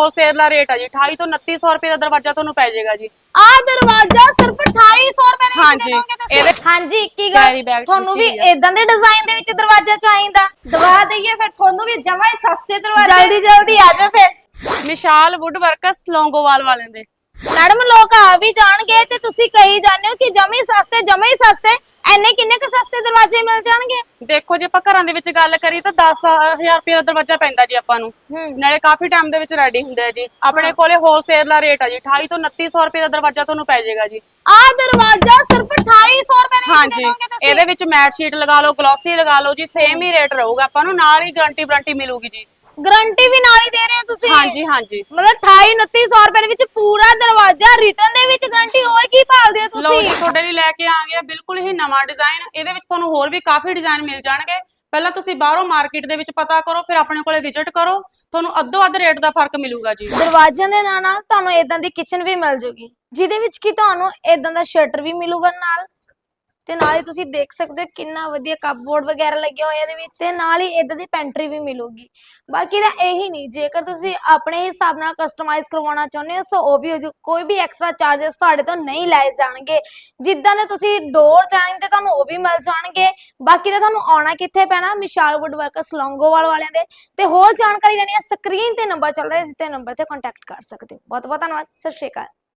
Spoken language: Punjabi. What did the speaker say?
ਹੋਲਸੇਲ ਦਾ ਰੇਟ ਆ ਜੀ 28 ਤੋਂ 2900 ਰੁਪਏ ਦਾ ਦਰਵਾਜ਼ਾ ਤੁਹਾਨੂੰ ਪੈ ਜਾਏਗਾ ਜੀ। ਆ ਦਰਵਾਜ਼ਾ ਸਿਰਫ 2800 ਰੁਪਏ ਦੇ ਵਿੱਚ ਹਾਂਜੀ, ਦੇ ਦੋਗੇ ਤੁਸੀਂ? ਇਹਦੇ- ਹਾਂਜੀ ਕੀ Carry ਗੱਲ bag ਤੁਹਾਨੂੰ ਵੀ ਆ। ਇਦਾਂ ਦੇ ਡਿਜ਼ਾਈਨ ਦੇ ਵਿੱਚ ਦਰਵਾਜ਼ਾ ਚਾਹੀਦਾ। ਦਵਾ ਦਈਏ ਫਿਰ ਤੁਹਾਨੂੰ ਵੀ ਜਮਾ ਹੀ ਸਸਤੇ ਦਰਵਾਜ਼ੇ। ਜਲਦੀ ਜਲਦੀ ਆ ਜਾਓ ਫਿਰ। ਵਿਸ਼ਾਲ ਵੁੱਡ ਵਰਕਸ ਲੌਂਗੋਵਾਲ ਵਾਲਿਆਂ ਦੇ। ਮੈਡਮ ਲੋਕ ਆ ਵੀ ਜਾਣਗੇ ਤੇ ਤੁਸੀਂ ਕਹੀ ਜਾਂਦੇ ਹੋ ਕਿ ਜਮੇ ਹੀ ਸਸਤੇ ਜਮੇ ਹੀ ਸਸਤੇ। ਐਨੇ ਕਿੰਨੇ ਕੁ ਸਸਤੇ ਦਰਵਾਜ਼ੇ ਮਿਲ ਜਾਣਗੇ। ਦੇਖੋ ਜੇ ਆਪਾਂ ਘਰਾਂ ਦੇ ਵਿੱਚ ਗੱਲ ਕਰੀ ਤਾਂ 10000 ਰੁਪਏ ਦਾ ਦਰਵਾਜ਼ਾ ਪੈਂਦਾ ਜੀ ਆਪਾਂ ਨੂੰ। ਹੂੰ। ਨਾਲੇ ਕਾਫੀ ਟਾਈਮ ਦੇ ਵਿੱਚ ਰੈਡੀ ਹੁੰਦੇ ਆ ਜੀ। ਆਪਣੇ ਕੋਲੇ ਹੋਲਸੇਲ ਦਾ ਰੇਟ ਆ ਜੀ। 28 ਤੋਂ 2900 ਰੁਪਏ ਦਾ ਦਰਵਾਜ਼ਾ ਤੁਹਾਨੂੰ ਪੈ ਜਾਏਗਾ ਜੀ। ਆ ਦਰਵਾਜ਼ਾ ਸਿਰਫ 2800 ਰੁਪਏ ਦੇ ਵਿੱਚ ਦੇ ਦੋਗੇ ਤੁਸੀਂ? ਇਹਦੇ ਵਿੱਚ ਮੈਟ ਸ਼ੀਟ ਲਗਾ ਲਓ ਗਲੋਸੀ ਲਗਾ ਲਓ ਜੀ। ਸੇਮ ਹੀ ਰੇਟ ਰਹੂਗਾ ਆਪਾਂ ਨੂੰ। ਨਾਲ ਹੀ ਗਾਰੰਟੀ ਵਾਰੰਟੀ ਮਿਲੂਗੀ ਜੀ। ਗਾਰੰਟੀ ਵੀ ਨਾਲ ਹੀ ਦੇ ਰਹੇ ਹੋ ਤੁਸੀਂ? ਹਾਂਜੀ ਹਾਂਜੀ। ਮਤਲਬ 28 2900 ਰੁਪਏ ਦੇ ਵਿੱਚ ਪੂਰਾ ਦਰਵਾਜ਼ਾ ਰਿਟਰਨ ਦੇ ਵਿੱਚ ਗਾਰੰਟੀ ਹੋਰ ਕੀ ਭਾਲਦੇ ਹੋ ਲਓ ਜੀ। ਤੁਸੀਂ ਤੁਹਾਡੇ ਲਈ ਲੈ ਕੇ ਆ ਗਿਆ ਬਿਲਕੁਲ ਹੀ ਨਵਾਂ ਡਿਜ਼ਾਈਨ। ਇਹਦੇ ਵਿੱਚ ਤੁਹਾਨੂੰ ਹੋਰ ਵੀ ਕਾਫੀ ਡਿਜ਼ਾਈਨ ਮਿਲ ਜਾਣਗੇ। ਪਹਿਲਾਂ ਤੁਸੀਂ ਬਾਹਰੋਂ ਮਾਰਕੀਟ ਦੇ ਵਿੱਚ ਪਤਾ ਕਰੋ ਫਿਰ ਆਪਣੇ ਕੋਲੇ ਵਿਜ਼ਿਟ ਕਰੋ। ਤੁਹਾਨੂੰ ਅੱਧੋ ਅੱਧ ਰੇਟ ਦਾ ਫ਼ਰਕ ਮਿਲੂਗਾ ਜੀ। ਦਰਵਾਜ਼ਿਆਂ ਦੇ ਨਾਲ ਨਾਲ ਤੁਹਾਨੂੰ ਇਦਾਂ ਦੀ ਕਿਚਨ ਵੀ ਮਿਲ ਜੂਗੀ ਜਿਹਦੇ ਵਿੱਚ ਕੀ ਤੁਹਾਨੂੰ ਇਦਾਂ ਦਾ ਸ਼ਟਰ ਵੀ ਮਿਲੂਗਾ ਨਾਲ। ਤੇ ਨਾਲ ਹੀ ਤੁਸੀਂ ਦੇਖ ਸਕਦੇ ਹੋ ਕਿੰਨਾ ਵਧੀਆ ਕਪਬੋਰਡ ਵਗੈਰਾ ਲੱਗਿਆ ਹੋਇਆ ਇਹਦੇ ਵਿੱਚ ਤੇ ਨਾਲ ਹੀ ਇਦਾਂ ਦੀ ਪੈਂਟਰੀ ਵੀ ਮਿਲੂਗੀ। ਬਾਕੀ ਤਾਂ ਇਹੀ ਨਹੀਂ, ਜੇਕਰ ਤੁਸੀਂ ਆਪਣੇ ਹਿਸਾਬ ਨਾਲ ਕਸਟਮਾਈਜ਼ ਕਰਵਾਉਣਾ ਚਾਹੁੰਦੇ ਹੋ, ਸੋ ਉਹ ਵੀ ਕੋਈ ਵੀ ਐਕਸਟਰਾ ਚਾਰजेस ਤੁਹਾਡੇ ਤੋਂ ਨਹੀਂ ਲਏ ਜਾਣਗੇ। ਜਿੱਦਾਂ ਦੇ ਤੁਸੀਂ ਡੋਰ ਚਾਹੀਦੇ ਤੁਹਾਨੂੰ ਉਹ ਵੀ ਮਿਲ ਜਾਣਗੇ। ਬਾਕੀ ਤਾਂ ਤੁਹਾਨੂੰ ਆਉਣਾ ਕਿੱਥੇ ਪੈਣਾ? ਮਿਸ਼ਾਲ ਵੁੱਡ ਵਰਕਸ ਲੌਂਗੋਵਾਲ ਵਾਲਿਆਂ ਦੇ। ਤੇ ਹੋਰ ਜਾਣਕਾਰੀ ਲੈਣੀ ਹੈ ਸਕਰੀਨ ਤੇ ਨੰਬਰ ਚੱਲ ਰਿਹਾ ਇਸ ਤੇ ਨੰਬਰ ਤੇ ਕੰਟੈਕਟ ਕਰ ਸਕਦੇ ਹੋ। ਬਹੁਤ ਬਹੁਤ ਧੰਨਵਾਦ, ਸਤਿ ਸ਼੍ਰੀ ਅਕਾਲ।